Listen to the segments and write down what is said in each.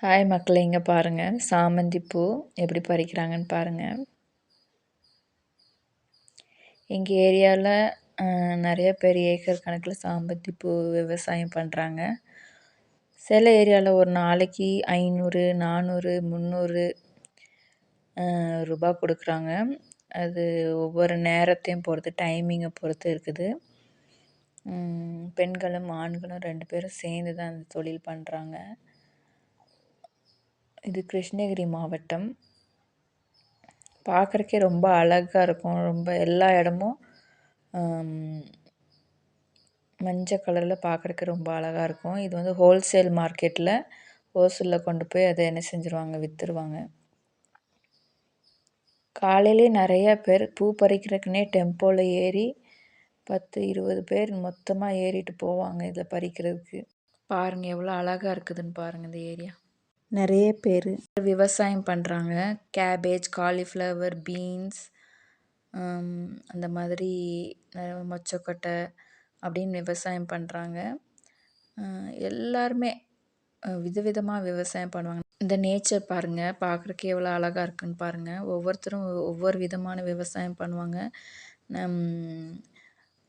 Hi மக்களை. இங்கே பாருங்கள் சாமந்தி பூ எப்படி பறிக்கிறாங்கன்னு பாருங்கள் எங்கள் ஏரியாவில் நிறைய பேர் ஏக்கர் கணக்கில் சாமந்தி பூ விவசாயம் பண்ணுறாங்க சில ஏரியாவில் ஒரு நாளைக்கு ஐநூறு நானூறு முந்நூறு ரூபா கொடுக்குறாங்க. அது ஒவ்வொரு நேரத்தையும் பொறுத்து டைமிங்கை பொறுத்து இருக்குது. பெண்களும் ஆண்களும் ரெண்டு பேரும் சேர்ந்து தான் அந்த தொழில் பண்ணுறாங்க இது கிருஷ்ணகிரி மாவட்டம். பார்க்குறக்கே ரொம்ப அழகாக இருக்கும். ரொம்ப எல்லா இடமும் மஞ்சள் கலரில் பார்க்குறக்கு ரொம்ப அழகாக இருக்கும். இது வந்து ஹோல்சேல் மார்க்கெட்டில் ஹோல்சேலில் கொண்டு போய் அதை என்ன செஞ்சுருவாங்க விற்றுருவாங்க காலையிலே நிறையா பேர் பூ பறிக்கிறதுக்குனே டெம்போவில் ஏறி பத்து இருபது பேர் மொத்தமாக ஏறிட்டு போவாங்க இதில் பறிக்கிறதுக்கு. பாருங்கள் எவ்வளோ அழகாக இருக்குதுன்னு பாருங்கள் இந்த ஏரியா. நிறைய பேர். விவசாயம் பண்ணுறாங்க கேபேஜ் காலிஃப்ளவர் பீன்ஸ் அந்த மாதிரி மொச்சக்கொட்டை அப்படின்னு விவசாயம் பண்ணுறாங்க எல்லாருமே விதவிதமாக விவசாயம் பண்ணுவாங்க. இந்த நேச்சர் பாருங்கள் பார்க்குறக்கு எவ்வளோ அழகாக இருக்குன்னு பாருங்கள் ஒவ்வொருத்தரும் ஒவ்வொரு விதமான விவசாயம் பண்ணுவாங்க.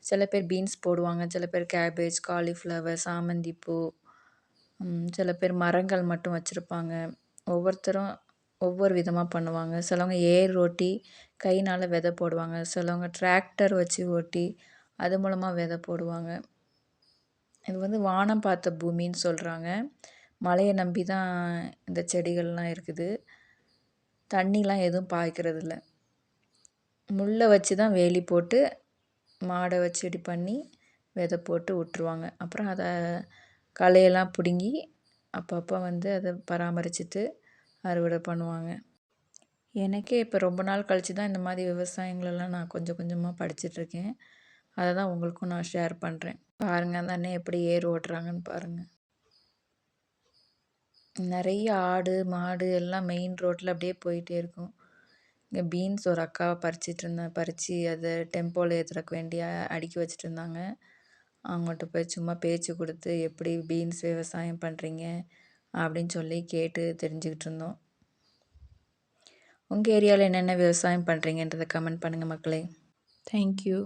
சில பேர் பீன்ஸ் போடுவாங்க சில பேர் கேபேஜ் காலிஃப்ளவர் சாமந்தி பூ சில பேர் மரங்கள் மட்டும் வச்சுருப்பாங்க. ஒவ்வொருத்தரும் ஒவ்வொரு விதமாக பண்ணுவாங்க. சிலவங்க ஏர் ஓட்டி கைனால் விதை போடுவாங்க. சிலவங்க டிராக்டர் வச்சு ஓட்டி அது மூலமாக விதை போடுவாங்க. இது வந்து வானம் பார்த்த பூமின்னு சொல்கிறாங்க மழையை நம்பி தான் இந்த செடிகள்லாம் இருக்குது. தண்ணிலாம் எதுவும் பாய்க்கிறதில்ல. முள்ளை வச்சு தான் வேலி போட்டு மாடை வச்சு இப்படி பண்ணி விதை போட்டு விட்ருவாங்க அப்புறம் அதை களையெல்லாம் பிடுங்கி அப்பப்போ வந்து அதை பராமரிச்சுட்டு அறுவடை பண்ணுவாங்க. எனக்கே இப்போ ரொம்ப நாள் கழித்து தான் இந்த மாதிரி விவசாயங்களெல்லாம் நான் கொஞ்சம் கொஞ்சமாக படிச்சுட்ருக்கேன். அதை தான் உங்களுக்கும் நான் ஷேர் பண்ணுறேன் பாருங்கள் அந்த அண்ணன் எப்படி ஏர் ஓட்டுறாங்கன்னு பாருங்கள் நிறைய ஆடு மாடு எல்லாம் மெயின் ரோட்டில் அப்படியே போயிட்டே இருக்கும். இங்கே பீன்ஸ் ஒரு அக்காவை பறிச்சிட்டு இருந்தேன் பறித்து அதை டெம்போவில் ஏற்றுறக்கு வேண்டிய அடுக்கி வச்சுட்டு இருந்தாங்க அவங்கள்ட்ட போய் சும்மா பேச்சு கொடுத்து எப்படி பீன்ஸ் விவசாயம் பண்ணுறீங்க அப்படின்னு சொல்லி கேட்டு தெரிஞ்சுக்கிட்டு இருந்தோம். உங்கள் ஏரியாவில் என்னென்ன விவசாயம் பண்ணுறீங்கன்றத கமெண்ட் பண்ணுங்கள் மக்களே. தேங்க்யூ